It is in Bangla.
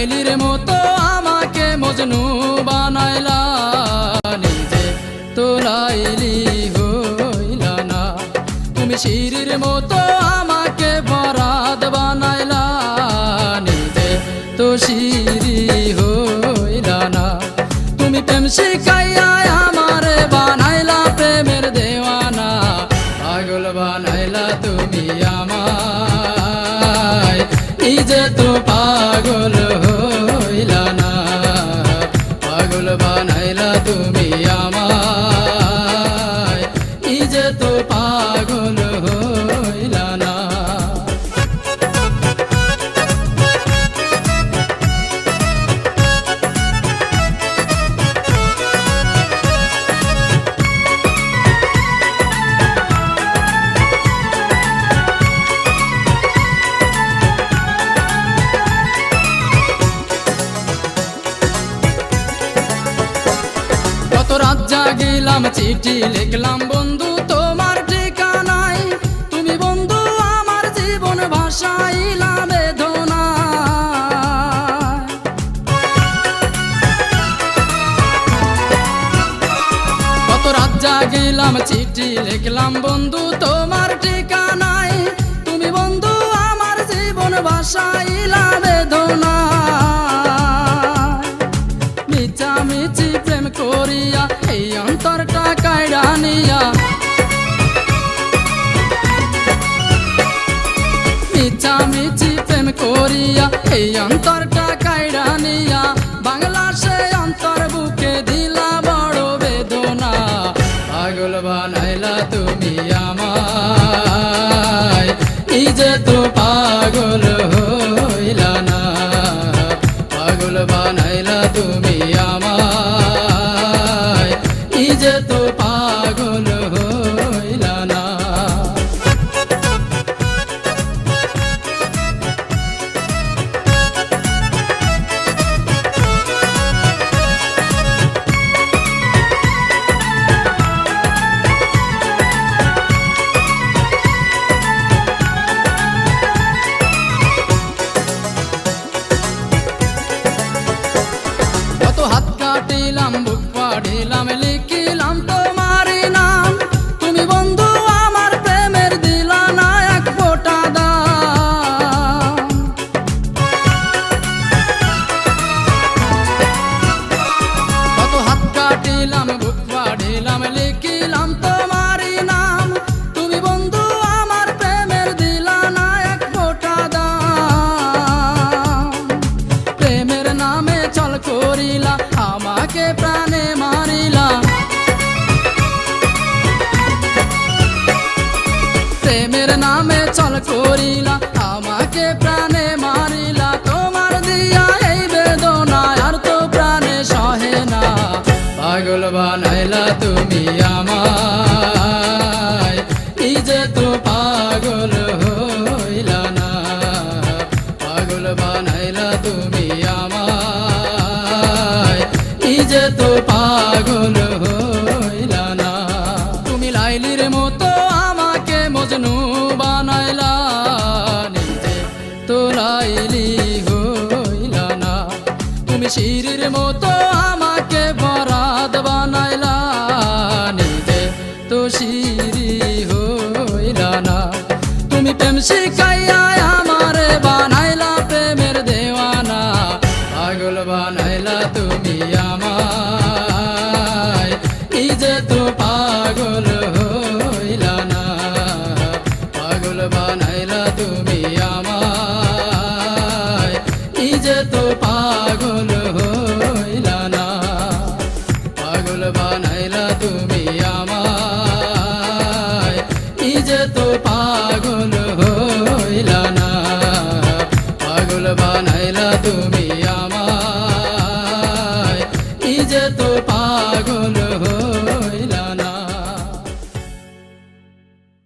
লাইলির মতো আমাকে মজনু বানাইলা, নিজে তো লাইলি হইলা না। তুমি শিরির মতো আমাকে বরাদ বানাইলা, নিজে তো শিরি হইলা না। তুমি প্রেম শিখাইয়া আমারে বানাইলা, প্রেমের দেওয়ানা। পাগল বানাইলা তুমি আমায়। নিজে তো পাগল কত রাত জাগিলাম চিঠি লিখলাম, বন্ধু তোমার ঠিকানায়। তুমি বন্ধু আমার জীবন ভাষাইলা বেদনা। কত রাত জাগিলাম, চিঠি লিখলাম, বন্ধু তোমার ঠিকানায়। তুমি বন্ধু আমার জীবন ভাষাইলা বেদনা। প্রেমের নামে চল করিলা, আমাকে প্রাণে মারিলা, তোমার দিয়া এই বেদনা আর তো প্রাণে সহে না। পাগল বানাইলা তুমি আমায় নিজে তো পাগল হইলা না। পাগল বানাইলা তুমি আমায় নিজে তো পাগল হইলা কাহিনী হইল না তুমি শিরির মতো আমাকে বরাদ বানাইলা নিজে তো শিরি হইল না তুমি প্রেম শিখাইয়া আমারে বানাইলা, প্রেমের দেওয়ানা। পাগল বানাইলা তুমি আমায়। নিজে তো পাগল হইলা না পাগল বানাইলা তুমি আমায়। যেত পাগল হইলা না। পাগল বানাইলা তুমি আমায়। ই যেত পাগল হইলা না। পাগল বানাইলা তুমি আমায়। ই যেত পাগল